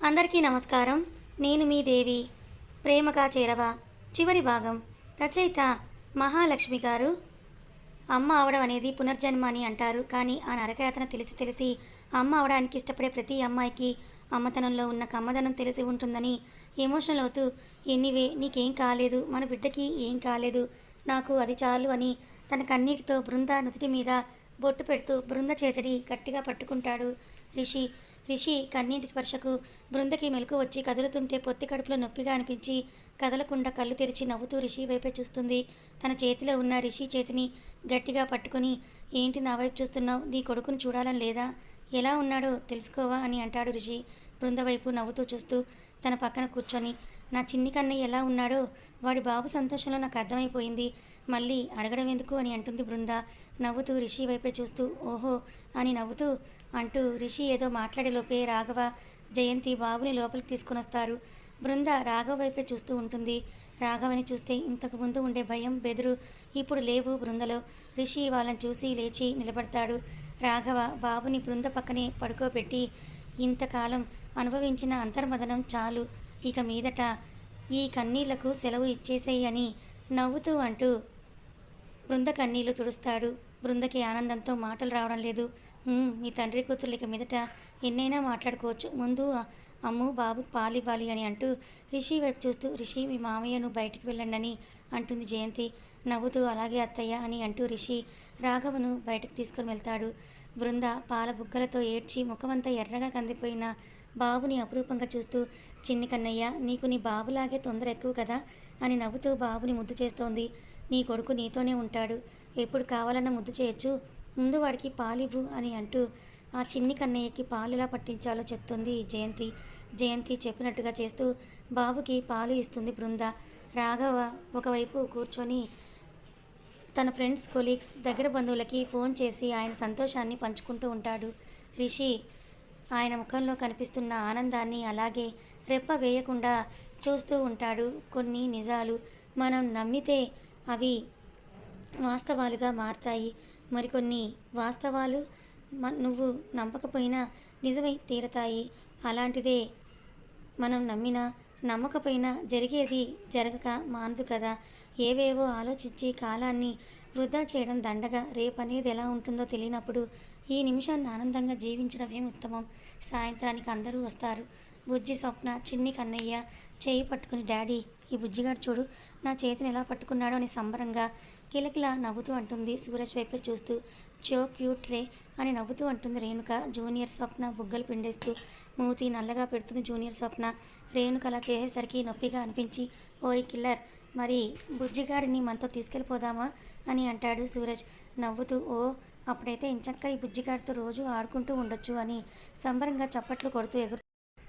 అందరికీ నమస్కారం. నేను మీ దేవి ప్రేమగా చేరవా చివరి భాగం రచయిత మహాలక్ష్మి గారు. అమ్మ అవడం అనేది పునర్జన్మ అని అంటారు కానీ ఆ నరకయాతన తెలిసి తెలిసి అమ్మ అవడానికి ఇష్టపడే ప్రతి అమ్మాయికి అమ్మతనంలో ఉన్న కమ్మదనం తెలిసి ఉంటుందని ఎమోషనల్ అవుతూ ఎనీవే నీకేం కాలేదు మన బిడ్డకి ఏం కాలేదు నాకు అది చాలు అని తన కన్నీటితో బృంద నుదుటి మీద బొట్టు పెడుతూ బృంద చేతిని గట్టిగా పట్టుకుంటాడు రిషి. రిషి కన్నీటి స్పర్శకు బృందకి మెలకు వచ్చి కదులుతుంటే పొత్తి కడుపులో నొప్పిగా అనిపించి కదలకుండా కళ్ళు తెరిచి నవ్వుతూ రిషి వైపే చూస్తుంది. తన చేతిలో ఉన్న రిషి చేతిని గట్టిగా పట్టుకొని ఏంటి నా వైపు చూస్తున్నావు? నీ కొడుకును చూడాలని లేదా? ఎలా ఉన్నాడో తెలుసుకోవా? అని అంటాడు రిషి బృంద వైపు నవ్వుతూ చూస్తూ తన పక్కన కూర్చొని నా చిన్ని కన్నయ్య ఎలా ఉన్నాడో వాడి బాబు సంతోషంలో నాకు అర్థమైపోయింది. మళ్ళీ అడగడం ఎందుకు అని అంటుంది బృంద. నవ్వుతూ రిషి వైపే చూస్తూ ఓహో అని నవ్వుతూ అంటూ రిషి ఏదో మాట్లాడే లోపే రాఘవ జయంతి బాబుని లోపలికి తీసుకుని వస్తారు బృంద రాఘవ వైపే చూస్తూ ఉంటుంది. రాఘవని చూస్తే ఇంతకు ముందు ఉండే భయం బెదురు ఇప్పుడు లేవు బృందలో. రిషి వాళ్ళని చూసి లేచి నిలబడతాడు. రాఘవ బాబుని బృంద పక్కనే పడుకోబెట్టి ఇంతకాలం అనుభవించిన అంతర్మదనం చాలు. ఇక మీదట ఈ కన్నీళ్ళకు సెలవు ఇచ్చేసేయని నవ్వుతూ అంటూ బృంద కన్నీళ్ళు తుడుస్తాడు. బృందకి ఆనందంతో మాటలు రావడం లేదు. మీ తండ్రి కూతురు ఇక మీదట ఎన్నైనా మాట్లాడుకోవచ్చు. ముందు అమ్ము బాబు పాలివ్వాలి అని అంటూ రిషి వైపు చూస్తూ రిషి మీ మామయ్యను బయటికి వెళ్ళండి అంటుంది జయంతి. నవ్వుతూ అలాగే అత్తయ్య అని అంటూ రిషి రాఘవను బయటకు తీసుకుని వెళ్తాడు. బృంద పాల బుగ్గలతో ఏడ్చి ముఖమంతా ఎర్రగా కందిపోయిన బాబుని అపురూపంగా చూస్తూ చిన్ని కన్నయ్య నీకు నీ బాబులాగే తొందర ఎక్కువ కదా? అని నవ్వుతూ బాబుని ముద్దు చేస్తోంది. నీ కొడుకు నీతోనే ఉంటాడు. ఎప్పుడు కావాలన్నా ముద్దు చేయొచ్చు. ముందు వాడికి పాలివ్వు అని అంటూ ఆ చిన్ని కన్నయ్యకి పాలు ఎలా పట్టించాలో చెప్తుంది జయంతి. జయంతి చెప్పినట్టుగా చేస్తూ బాబుకి పాలు ఇస్తుంది బృంద. రాఘవ ఒకవైపు కూర్చొని తన ఫ్రెండ్స్ కొలీగ్స్ దగ్గర బంధువులకి ఫోన్ చేసి ఆయన సంతోషాన్ని పంచుకుంటూ ఉంటాడు. రిషి ఆయన ముఖంలో కనిపిస్తున్న ఆనందాన్ని అలాగే రెప్ప వేయకుండా చూస్తూ ఉంటాడు. కొన్ని నిజాలు మనం నమ్మితే అవి వాస్తవాలుగా మారతాయి. మరికొన్ని వాస్తవాలు నువ్వు నమ్మకపోయినా నిజమై తీరతాయి. అలాంటిదే మనం నమ్మినా నమ్మకపోయినా జరిగేది జరగక మానదు కదా. ఏవేవో ఆలోచించి కాలాన్ని వృధా చేయడం దండగా రేపనేది ఎలా ఉంటుందో తెలియనప్పుడు ఈ నిమిషాన్ని ఆనందంగా జీవించడమే ఉత్తమం. సాయంత్రానికి అందరూ వస్తారు. బుజ్జి స్వప్న చిన్ని కన్నయ్య చేయి పట్టుకుని డాడీ ఈ బుజ్జిగాడు చూడు నా చేతిని ఎలా పట్టుకున్నాడో అని సంబరంగా కిలకిలా నవ్వుతూ అంటుంది సూరజ్ వైపు చూస్తూ. చో క్యూట్ రే అని నవ్వుతూ అంటుంది రేణుక. జూనియర్ స్వప్న బుగ్గలు పిండేస్తూ. మూతి నల్లగా పెడుతుంది జూనియర్ స్వప్న. రేణుక అలా చేసేసరికి నొప్పిగా అనిపించి ఓయ్ కిల్లర్ మరి బుజ్జిగాడిని మనతో తీసుకెళ్ళిపోదామా అని అంటాడు సూరజ్. నవ్వుతూ ఓ అప్పుడైతే ఇంచక్క ఈ బుజ్జిగాడితో రోజు ఆడుకుంటూ ఉండొచ్చు అని సంబరంగా చప్పట్లు కొడుతూ ఎగురు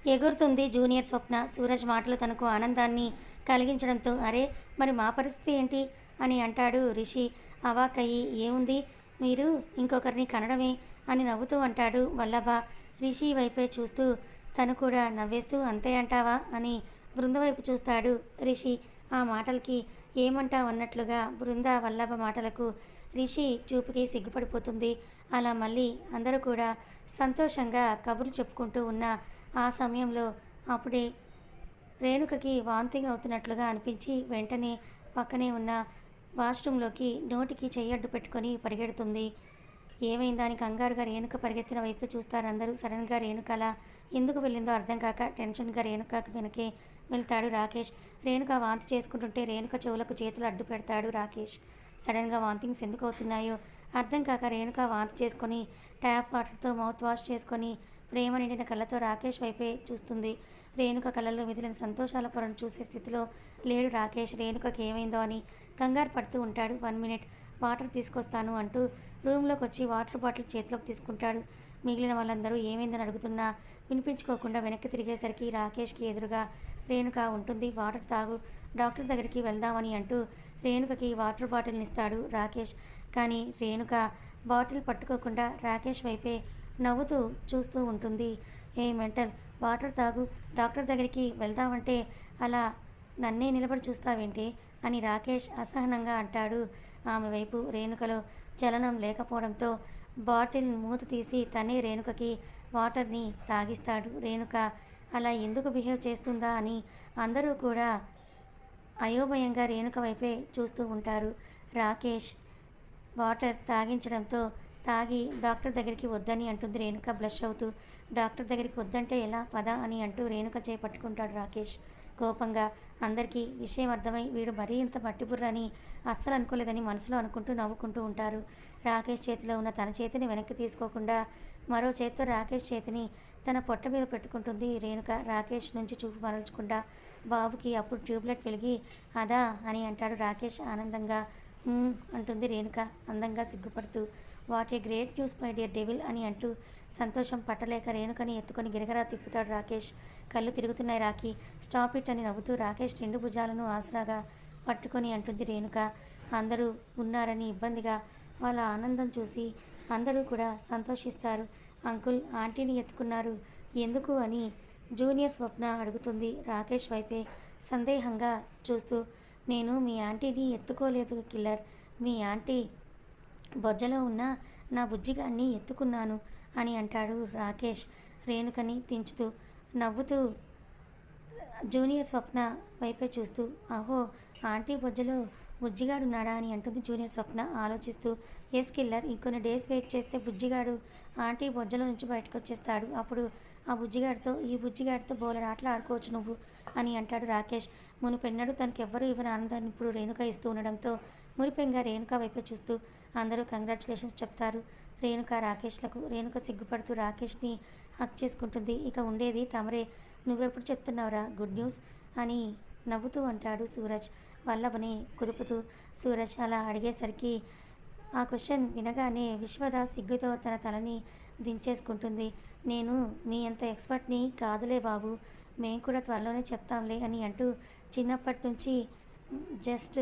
ఎగురుతుంది జూనియర్ స్వప్న. సూరజ్ మాటలు తనకు ఆనందాన్ని కలిగించడంతో అరే మరి మా పరిస్థితి ఏంటి? అని అంటాడు రిషి. అవాకయ్యి ఏముంది? మీరు ఇంకొకరిని కనడమే? అని నవ్వుతూ అంటాడు వల్లభ. రిషి వైపే చూస్తూ తను కూడా నవ్వేస్తూ అంతే అంటావా? అని బృంద వైపు చూస్తాడు రిషి. ఆ మాటలకి ఏమంటావు అన్నట్లుగా బృంద వల్లభ మాటలకు రిషి చూపుకి సిగ్గుపడిపోతుంది. అలా మళ్ళీ అందరూ కూడా సంతోషంగా కబుర్లు చెప్పుకుంటూ ఉన్న ఆ సమయంలో అప్పుడే రేణుకకి వాంతింగ్ అవుతున్నట్లుగా అనిపించి వెంటనే పక్కనే ఉన్న వాష్రూమ్లోకి నోటికి చెయ్యడ్డు పెట్టుకొని పరిగెడుతుంది. ఏమైందని కంగారుగా రేణుక పరిగెత్తిన వైపు చూస్తారు అందరూ. సడన్గా రేణుక అలా ఎందుకు వెళ్ళిందో అర్థం కాక టెన్షన్గా రేణుక వెనకే వెళ్తాడు రాకేష్. రేణుక వాంతి చేసుకుంటుంటే రేణుక చెవులకు చేతులు అడ్డు పెడతాడు రాకేష్. సడన్గా వాంతింగ్స్ ఎందుకు అవుతున్నాయో అర్థం కాక రేణుక వాంతి చేసుకొని ట్యాప్ వాటర్తో మౌత్ వాష్ చేసుకొని ప్రేమ నిండిన కళ్ళతో రాకేష్ వైపే చూస్తుంది. రేణుక కళ్ళల్లో మిదిలిన సంతోషాల పొరను చూసే స్థితిలో లేడు రాకేష్. రేణుకకి ఏమైందో అని కంగారు పడుతూ ఉంటాడు. వన్ మినిట్ వాటర్ తీసుకొస్తాను అంటూ రూమ్లోకి వచ్చి వాటర్ బాటిల్ చేతిలోకి తీసుకుంటాడు. మిగిలిన వాళ్ళందరూ ఏమైందని అడుగుతున్నా వినిపించుకోకుండా వెనక్కి తిరిగేసరికి రాకేష్కి ఎదురుగా రేణుక ఉంటుంది. వాటర్ తాగు డాక్టర్ దగ్గరికి వెళ్దామని అంటూ రేణుకకి వాటర్ బాటిల్ని ఇస్తాడు రాకేష్. కానీ రేణుక బాటిల్ పట్టుకోకుండా రాకేష్ వైపే నవ్వుతూ చూస్తూ ఉంటుంది. ఏ మెంటల్ వాటర్ తాగు డాక్టర్ దగ్గరికి వెళ్దామంటే అలా నన్నే నిలబడి చూస్తావేంటి? అని రాకేష్ అసహనంగా అంటాడు. ఆమె వైపు రేణుకలో చలనం లేకపోవడంతో బాటిల్ మూత తీసి తనే రేణుకకి వాటర్ని తాగిస్తాడు. రేణుక అలా ఎందుకు బిహేవ్ చేస్తుందా అని అందరూ కూడా అయోమయంగా రేణుక వైపే చూస్తూ ఉంటారు. రాకేష్ వాటర్ తాగించడంతో తాగి డాక్టర్ దగ్గరికి వద్దని అంటుంది రేణుక. బ్లష్ అవుతూ డాక్టర్ దగ్గరికి వద్దంటే ఎలా? పద అని అంటూ రేణుక చేపట్టుకుంటాడు రాకేష్. కోపంగా అందరికీ విషయం అర్థమై వీడు మరీ ఇంత మట్టిబుర్రని అస్సలు అనుకోలేదని మనసులో అనుకుంటూ నవ్వుకుంటూ ఉంటారు. రాకేష్ చేతిలో ఉన్న తన చేతిని వెనక్కి తీసుకోకుండా మరో చేత్తో రాకేష్ చేతిని తన పొట్ట మీద పెట్టుకుంటుంది రేణుక. రాకేష్ నుంచి చూపు మరల్చకుండా బాబుకి అప్పుడు ట్యూబ్లైట్ వెలిగి అదా అని అంటాడు రాకేష్ ఆనందంగా. అంటుంది రేణుక అందంగా సిగ్గుపడుతూ. What a great news my dear devil అని అంటూ సంతోషం పట్టలేక రేణుకని ఎత్తుకొని గిరగరా తిప్పుతాడు రాకేష్. కళ్ళు తిరుగుతున్నాయి రాకి స్టాప్ ఇట్ అని నవ్వుతూ రాకేష్ రెండు భుజాలను ఆసరాగా పట్టుకొని అంటుంది రేణుక. అందరూ ఉన్నారని ఇబ్బందిగా. వాళ్ళ ఆనందం చూసి అందరూ కూడా సంతోషిస్తారు. అంకుల్ ఆంటీని ఎత్తుకున్నారు. ఎందుకు అని జూనియర్ స్వప్న అడుగుతుంది రాకేష్ వైపే సందేహంగా చూస్తూ నేను మీ ఆంటీని ఎత్తుకోలేదు కిల్లర్. మీ ఆంటీ బొజ్జలో ఉన్న నా బుజ్జిగాన్ని ఎత్తుకున్నాను అని అంటాడు రాకేష్ రేణుకని దించుతూ. నవ్వుతూ జూనియర్ స్వప్న వైపే చూస్తూ అహో ఆంటీ బొజ్జలో బుజ్జిగాడున్నాడా అని అంటుంది జూనియర్ స్వప్న ఆలోచిస్తూ. ఎస్ కిల్లర్ ఇంకొన్ని డేస్ వెయిట్ చేస్తే బుజ్జిగాడు ఆంటీ బొజ్జలో నుంచి బయటకు వచ్చేస్తాడు అప్పుడు ఆ బుజ్జిగాడితో ఈ బుజ్జిగాడితో బోలెడు ఆటలు ఆడుకోవచ్చు నువ్వు అని అంటాడు రాకేష్. మునుపెన్నడు తనకెవ్వరూ ఇవ్వని ఆనందాన్ని ఇప్పుడు రేణుక ఇస్తూ ఉండడంతో మురిపెంగా రేణుక వైపే చూస్తూ అందరూ కంగ్రాచులేషన్స్ చెప్తారు. రేణుక రాకేష్లకు రేణుక సిగ్గుపడుతూ రాకేష్ని హక్ చేసుకుంటుంది. ఇక ఉండేది తమరే. నువ్వెప్పుడు చెప్తున్నావురా గుడ్ న్యూస్ అని నవ్వుతూ అంటాడు సూరజ్. వల్లభని కుదుపుతూ సూరజ్ అలా అడిగేసరికి ఆ క్వశ్చన్ వినగానే విశ్వద సిగ్గుతో తన తలని దించేసుకుంటుంది. నేను మీ అంత ఎక్స్పర్ట్ని కాదులే బాబు. మేము కూడా త్వరలోనే చెప్తాంలే అని అంటూ చిన్నప్పటి నుంచి జస్ట్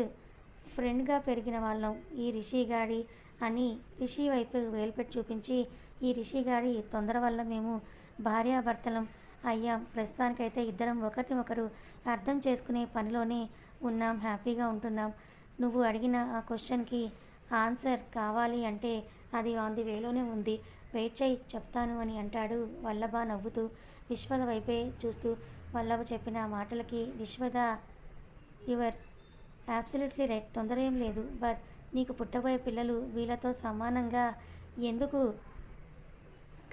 ఫ్రెండ్గా పెరిగిన వాళ్ళం. ఈ రిషి గాడి అని రిషి వైపు వేలుపెట్టి చూపించి ఈ రిషి గాడి తొందర వల్ల మేము భార్యాభర్తలం అయ్యాం. ప్రస్తుతానికైతే ఇద్దరం ఒకరిని ఒకరు అర్థం చేసుకునే పనిలోనే ఉన్నాం హ్యాపీగా ఉంటున్నాం. నువ్వు అడిగిన ఆ క్వశ్చన్కి ఆన్సర్ కావాలి అంటే అది ఆన్ ది వేలోనే ఉంది. వెయిట్ చేయి చెప్తాను అని అంటాడు వల్లభ నవ్వుతూ. విశ్వద వైపే చూస్తూ వల్లభ చెప్పిన మాటలకి విశ్వద యువర్ అబ్సల్యూట్లీ రైట్ తొందర ఏం లేదు. బట్ నీకు పుట్టబోయే పిల్లలు వీళ్ళతో సమానంగా ఎందుకు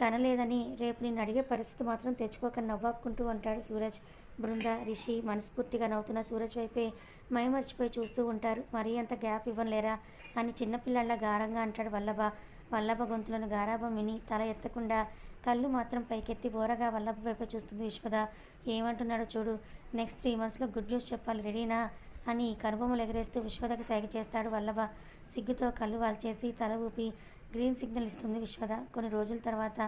కనలేదని రేపు నిన్ను అడిగే పరిస్థితి మాత్రం తెచ్చుకోక నవ్వాక్కుంటూ అంటాడు సూరజ్. బృంద రిషి మనస్ఫూర్తిగా నవ్వుతున్న సూరజ్ వైపే మయమర్చిపోయి చూస్తూ ఉంటారు. మరీ అంత గ్యాప్ ఇవ్వలేరా అని చిన్నపిల్లల్లా గారంగా అంటాడు వల్లభ. వల్లభ గొంతులను గారాభం విని తల ఎత్తకుండా కళ్ళు మాత్రం పైకెత్తి బోరగా వల్లభ వైపు చూస్తుంది విశ్వద ఏమంటున్నాడో చూడు. నెక్స్ట్ త్రీ మంత్స్లో గుడ్ న్యూస్ చెప్పాలి రెడీనా? అని కనుబొమ్మలు ఎగరేస్తూ విశ్వదకు తెగ చేస్తాడు వల్లభ. సిగ్గుతో కళ్ళు వాల్చేసి తల ఊపి గ్రీన్ సిగ్నల్ ఇస్తుంది విశ్వద కొన్ని రోజుల తర్వాత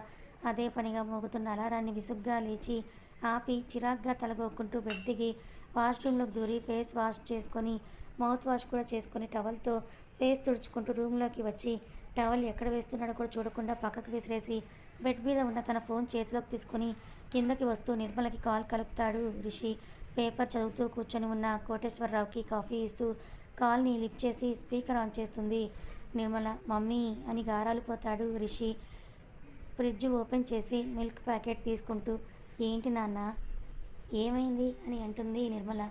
అదే పనిగా మోగుతున్న అలారాన్ని విసుగ్గా లేచి ఆపి చిరాగ్గా తలగొక్కుంటూ బెడ్ దిగి వాష్రూమ్లోకి దూరి ఫేస్ వాష్ చేసుకొని మౌత్ వాష్ కూడా చేసుకొని టవల్తో ఫేస్ తుడుచుకుంటూ రూమ్లోకి వచ్చి టవల్ ఎక్కడ వేస్తున్నాడో కూడా చూడకుండా పక్కకు విసిరేసి బెడ్ మీద ఉన్న తన ఫోన్ చేతిలోకి తీసుకొని కిందకి వస్తూ నిర్మలకి కాల్ కలుపుతాడు రిషి. పేపర్ చదువుతూ కూర్చొని ఉన్న కోటేశ్వరరావుకి కాఫీ ఇస్తూ కాల్ని లిఫ్ట్ చేసి స్పీకర్ ఆన్ చేస్తుంది. నిర్మల మమ్మీ అని గారాలు పోతాడు రిషి. ఫ్రిడ్జ్ ఓపెన్ చేసి మిల్క్ ప్యాకెట్ తీసుకుంటూ ఏంటి నాన్న ఏమైంది? అని అంటుంది నిర్మల.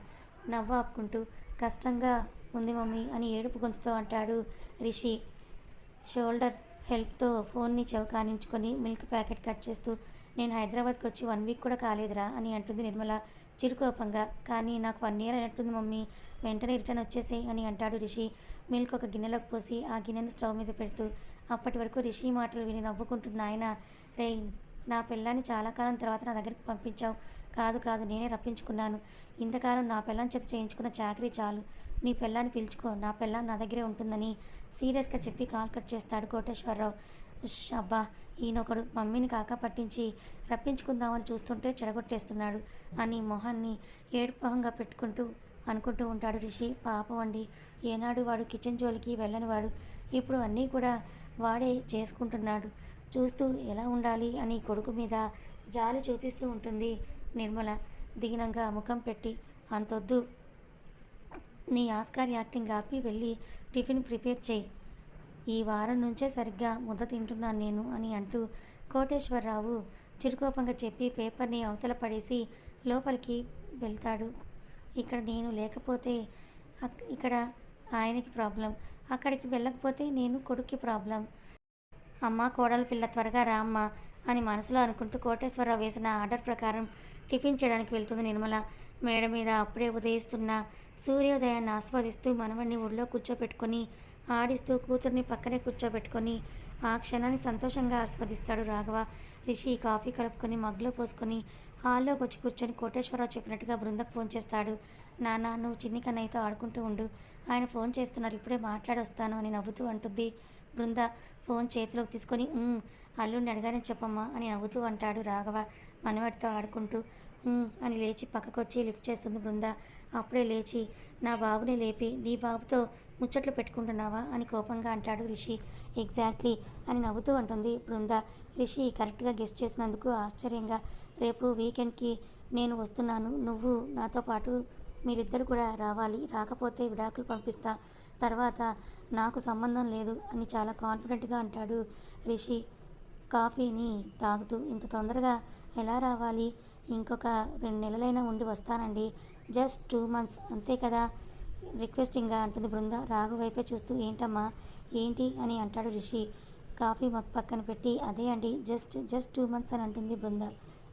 నవ్వు ఆపుకుంటూ కష్టంగా ఉంది మమ్మీ అని ఏడుపు గొంతుతో అంటాడు రిషి. షోల్డర్ హెల్ప్తో ఫోన్ని చవకానించుకొని మిల్క్ ప్యాకెట్ కట్ చేస్తూ నేను హైదరాబాద్కి వచ్చి వన్ వీక్ కూడా కాలేదురా అని అంటుంది నిర్మల. చిరుకోపంగా కానీ నాకు వన్ ఇయర్ అయినట్టుంది మమ్మీ వెంటనే రిటర్న్ వచ్చేసేయ్ అని అంటాడు రిషి. మిల్క్ ఒక గిన్నెలోకి పోసి ఆ గిన్నెను స్టవ్ మీద పెడుతూ అప్పటి వరకు రిషి మాటలు విని నవ్వుకుంటున్న ఆయన రే నా పిల్లాన్ని చాలా కాలం తర్వాత నా దగ్గరికి పంపించావు. కాదు కాదు నేనే రప్పించుకున్నాను. ఇంతకాలం నా పిల్లని చేత చేయించుకున్న చాకరీ చాలు. నీ పిల్లాన్ని పిలుచుకో. నా పిల్ల నా దగ్గరే ఉంటుందని సీరియస్గా చెప్పి కాల్ కట్ చేస్తాడు కోటేశ్వరరావు. ఉష్, అబ్బా ఈయనొకడు మమ్మీని కాక పట్టించి రప్పించుకుందామని చూస్తుంటే చెడగొట్టేస్తున్నాడు. అని మొహాన్ని ఏడుపహంగా పెట్టుకుంటూ అనుకుంటూ ఉంటాడు రిషి. పాపం అండి. ఏనాడు వాడు కిచెన్ జోలికి వెళ్ళని వాడు. ఇప్పుడు అన్నీ కూడా వాడే చేసుకుంటున్నాడు. చూస్తూ ఎలా ఉండాలి అని కొడుకు మీద జాలి చూపిస్తూ ఉంటుంది నిర్మల. దీనంగా ముఖం పెట్టి అంతొద్దు. నీ ఆస్కార్ యాక్టింగ్ ఆపి వెళ్ళి టిఫిన్ ప్రిపేర్ చేయి. ఈ వారం నుంచే సరిగ్గా ముద్ద తింటున్నాను నేను అని అంటూ కోటేశ్వరరావు చిరుకోపంగా చెప్పి పేపర్ని అవతల పడేసి లోపలికి వెళ్తాడు. ఇక్కడ నేను లేకపోతే ఇక్కడ ఆయనకి ప్రాబ్లం అక్కడికి వెళ్ళకపోతే నేను కొడుక్కి ప్రాబ్లం. అమ్మ కోడల పిల్ల త్వరగా రా అమ్మ అని మనసులో అనుకుంటూ కోటేశ్వరరావు వేసిన ఆర్డర్ ప్రకారం టిఫిన్ చేయడానికి వెళ్తుంది నిర్మల. మేడ మీద అప్పుడే ఉదయిస్తున్న సూర్యోదయాన్ని ఆస్వాదిస్తూ మనవణ్ణి ఒళ్ళో కూర్చోపెట్టుకొని ఆడిస్తూ కూతుర్ని పక్కనే కూర్చోబెట్టుకొని ఆ క్షణాన్ని సంతోషంగా ఆస్వాదిస్తాడు రాఘవ. రిషి కాఫీ కలుపుకొని మగ్గులో పోసుకొని హాల్లోకి వచ్చి కూర్చొని కోటేశ్వరరావు చెప్పినట్టుగా బృందకు ఫోన్ చేస్తాడు. నాన్న నువ్వు చిన్ని కన్నయ్యతో ఆడుకుంటూ ఉండు. ఆయన ఫోన్ చేస్తున్నారు. ఇప్పుడే మాట్లాడొస్తాను అని నవ్వుతూ అంటుంది బృంద. ఫోన్ చేతిలోకి తీసుకొని అల్లుండి అల్లుడిని అడగానే చెప్పమ్మా అని నవ్వుతూ అంటాడు రాఘవ. మనవడితో ఆడుకుంటూ అని లేచి పక్కకొచ్చి లిఫ్ట్ చేస్తుంది బృంద. అప్పుడే లేచి నా బాబుని లేపి నీ బాబుతో ముచ్చట్లు పెట్టుకుంటున్నావా? అని కోపంగా అంటాడు రిషి. ఎగ్జాక్ట్లీ అని నవ్వుతూ అంటుంది బృంద. రిషి కరెక్ట్గా గెస్ట్ చేసినందుకు ఆశ్చర్యంగా రేపు వీకెండ్కి నేను వస్తున్నాను నువ్వు నాతో పాటు మీరిద్దరు కూడా రావాలి రాకపోతే విడాకులు పంపిస్తా. తర్వాత నాకు సంబంధం లేదు అని చాలా కాన్ఫిడెంట్గా అంటాడు రిషి. కాఫీని తాగుతూ ఇంత తొందరగా ఎలా రావాలి? ఇంకొక రెండు నెలలైనా ఉండి వస్తానండి. Just two months. అంతే కదా? రిక్వెస్టింగ్గా అంటుంది బృంద. రాఘు వైపే చూస్తూ ఏంటమ్మా? ఏంటి? అని అంటాడు రిషి. కాఫీ మగ్ పక్కన పెట్టి అదే అండి. జస్ట్ జస్ట్ టూ మంత్స్ అని అంటుంది బృంద.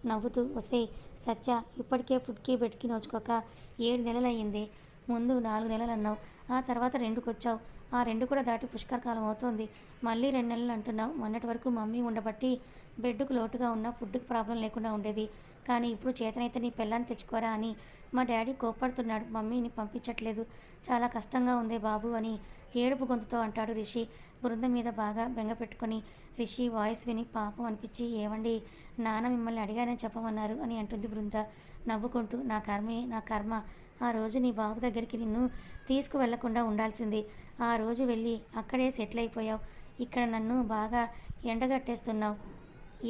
నవ్వుతూ వసే సత్య ఇప్పటికే ఫుడ్కి బెడ్కి నోచుకోక ఏడు నెలలు అయ్యింది ముందు నాలుగు నెలలు అన్నావు ఆ తర్వాత రెండుకి వచ్చావు ఆ రెండు కూడా దాటి పుష్కరకాలం అవుతోంది. మళ్ళీ రెండు నెలలు అంటున్నావు. మొన్నటి వరకు మమ్మీ ఉండబట్టి బెడ్కు లోటుగా ఉన్న ఫుడ్కి ప్రాబ్లం లేకుండా ఉండేది. కానీ ఇప్పుడు చేతనైతే నీ పిల్లాన్ని తెచ్చుకోరా అని మా డాడీ కోపడుతున్నాడు మమ్మీని పంపించట్లేదు. చాలా కష్టంగా ఉంది బాబు అని ఏడుపు గొంతుతో అంటాడు రిషి. బృందం మీద బాగా బెంగ పెట్టుకొని రిషి వాయిస్ విని పాపం అనిపించి ఏమండి నాన్న మిమ్మల్ని అడిగానే చెప్పమన్నారు అని అంటుంది బృంద. నవ్వుకుంటూ నా కర్మే నా కర్మ. ఆ రోజు నీ బాబు దగ్గరికి నిన్ను తీసుకువెళ్ళకుండా ఉండాల్సింది. ఆ రోజు వెళ్ళి అక్కడే సెటిల్ అయిపోయావు. ఇక్కడ నన్ను బాగా ఎండగట్టేస్తున్నావు.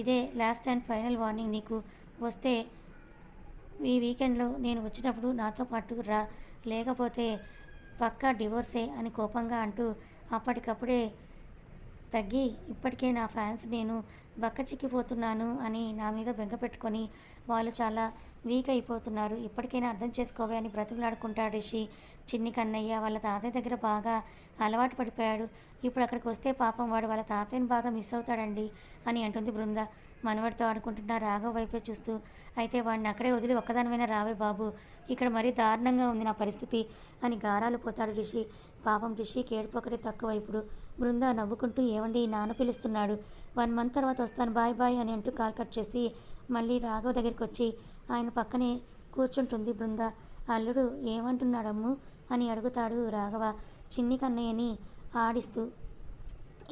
ఇదే లాస్ట్ అండ్ ఫైనల్ వార్నింగ్ నీకు. వస్తే ఈ వీకెండ్లో నేను వచ్చినప్పుడు నాతో పాటు రా లేకపోతే పక్కా డివోర్సే అని కోపంగా అంటూ అప్పటికప్పుడే తగ్గి ఇప్పటికే నా ఫ్యాన్స్ నేను బక్క చిక్కిపోతున్నాను అని నా మీద బెంగ పెట్టుకొని వాళ్ళు చాలా వీక్ అయిపోతున్నారు. ఇప్పటికైనా అర్థం చేసుకోవే అని బ్రతుకులాడుకుంటాడు రిషి. చిన్ని కన్నయ్య వాళ్ళ తాతయ్య దగ్గర బాగా అలవాటు పడిపోయాడు. ఇప్పుడు అక్కడికి వస్తే పాపం వాడు వాళ్ళ తాతయ్యని బాగా మిస్ అవుతాడండి అని అంటుంది బృంద. మనవడితో ఆడుకుంటున్న రాఘవ్ వైపే చూస్తూ అయితే వాడిని అక్కడే వదిలి ఒక్కదానివైనా రావే బాబు. ఇక్కడ మరీ దారుణంగా ఉంది నా పరిస్థితి అని గారాలు పోతాడు రిషి. పాపం రిషికి ఏడుపు తక్కువ ఇప్పుడు బృంద నవ్వుకుంటూ ఏమండి నాన్న పిలుస్తున్నాడు. వన్ మంత్ తర్వాత వస్తాను బాయ్ బాయ్ అని అంటూ కాల్ కట్ చేసి మళ్ళీ రాఘవ్ దగ్గరికి వచ్చి ఆయన పక్కనే కూర్చుంటుంది బృంద. అల్లుడు ఏమంటున్నాడమ్ము? అని అడుగుతాడు రాఘవ. చిన్ని కన్నయ్యని ఆడిస్తూ.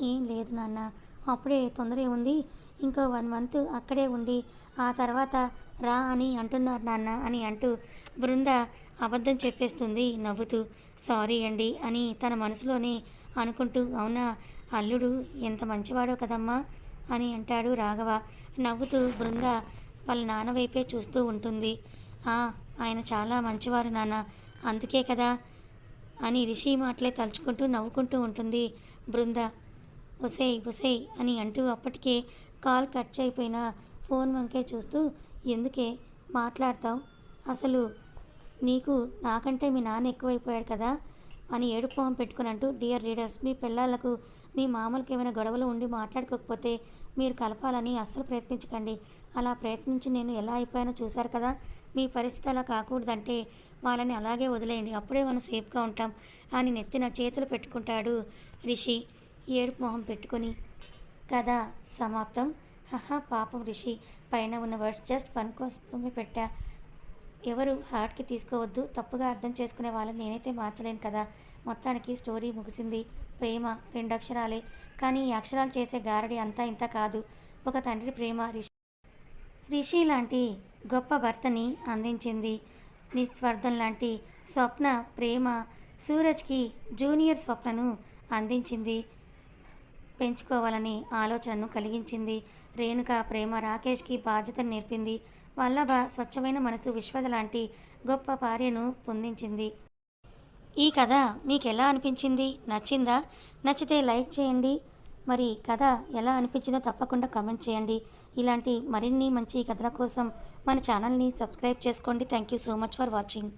ఏం లేదు నాన్న. అప్పుడే తొందర ఏముంది? ఇంకో వన్ మంత్ అక్కడే ఉండి ఆ తర్వాత రా అని అంటున్నారు నాన్న అని అంటూ బృంద అబద్ధం చెప్పేస్తుంది నవ్వుతూ. సారీ అండి అని తన మనసులోనే అనుకుంటూ అవునా అల్లుడు ఎంత మంచివాడో కదమ్మా అని అంటాడు రాఘవ. నవ్వుతూ బృంద వాళ్ళ నాన్న వైపే చూస్తూ ఉంటుంది. "ఆ, ఆయన చాలా మంచివారు నాన్న అందుకే కదా అని రిషి మాటలే తలుచుకుంటూ నవ్వుకుంటూ ఉంటుంది బృంద. ఒసేయ్ ఒసేయ్ అని అంటూ అప్పటికే కాల్ కట్ అయిపోయిన ఫోన్ వంకే చూస్తూ ఎందుకే? మాట్లాడతావు? అసలు నీకు నాకంటే మీ నాన్న ఎక్కువైపోయాడు కదా అని ఏడుపు మొహం పెట్టుకుని అంటూ డియర్ రీడర్స్ మీ పిల్లలకు మీ మామూలుకి ఏమైనా గొడవలు ఉండి మాట్లాడుకోకపోతే మీరు కలపాలని అస్సలు ప్రయత్నించకండి. అలా ప్రయత్నించి నేను ఎలా అయిపోయానో చూశారు కదా? మీ పరిస్థితి అలా కాకూడదంటే వాళ్ళని అలాగే వదిలేయండి. అప్పుడే మనం సేఫ్గా ఉంటాం అని నెత్తిన చేతులు పెట్టుకుంటాడు రిషి. ఏడుపు మొహం పెట్టుకొని కథ సమాప్తం. హహా పాపం రిషి. పైన ఉన్న వర్డ్స్ జస్ట్ ఫన్ కోసం పెట్టా. ఎవరు హార్ట్కి తీసుకోవద్దు. తప్పుగా అర్థం చేసుకునే వాళ్ళని నేనైతే మార్చలేను కదా? మొత్తానికి స్టోరీ ముగిసింది. ప్రేమ రెండు అక్షరాలే. కానీ ఈ అక్షరాలు చేసే గారడి అంతా ఇంత కాదు. ఒక తండ్రి ప్రేమ రిషి. రిషి లాంటి గొప్ప భర్తని అందించింది. నిస్వార్థం లాంటి స్వప్న ప్రేమ సూరజ్కి జూనియర్ స్వప్నను అందించింది. పెంచుకోవాలని ఆలోచనను కలిగించింది. రేణుక ప్రేమ రాకేష్కి బాధ్యతను నేర్పింది. వల్లభ స్వచ్ఛమైన మనసు విశ్వద లాంటి గొప్ప భార్యను పొందించింది. ఈ కథ మీకు ఎలా అనిపించింది? నచ్చిందా? నచ్చితే లైక్ చేయండి. మరి కథ ఎలా అనిపించిందో తప్పకుండా కమెంట్ చేయండి. ఇలాంటి మరిన్ని మంచి కథల కోసం మన ఛానల్ని సబ్స్క్రైబ్ చేసుకోండి. Thank you so much for watching.